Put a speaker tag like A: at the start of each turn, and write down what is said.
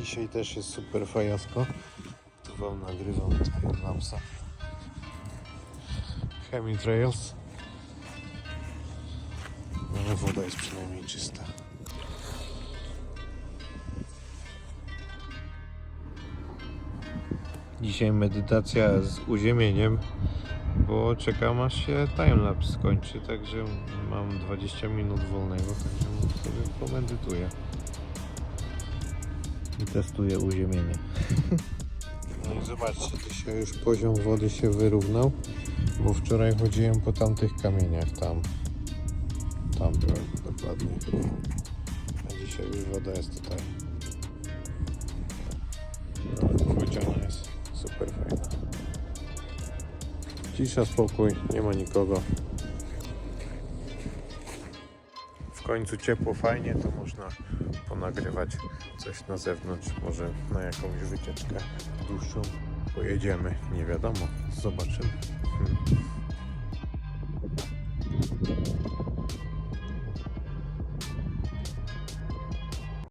A: Dzisiaj też jest super fajasko. Tu wam nagrywam timelapsa. Chemitrails. No, Ale woda jest przynajmniej czysta. Dzisiaj medytacja z uziemieniem, bo czekam aż się timelapse skończy, także mam 20 minut wolnego, także sobie pomedytuję i testuję uziemienie. No i zobaczcie, dzisiaj już poziom wody się wyrównał, bo wczoraj chodziłem po tamtych kamieniach, tam, tam byłem dokładnie. A dzisiaj już woda jest tutaj. No, Wyciągna jest super fajna. Cisza, spokój, nie ma nikogo. Końcu ciepło, fajnie, to można ponagrywać coś na zewnątrz, może na jakąś wycieczkę dłuższą pojedziemy, nie wiadomo, zobaczymy. Hmm.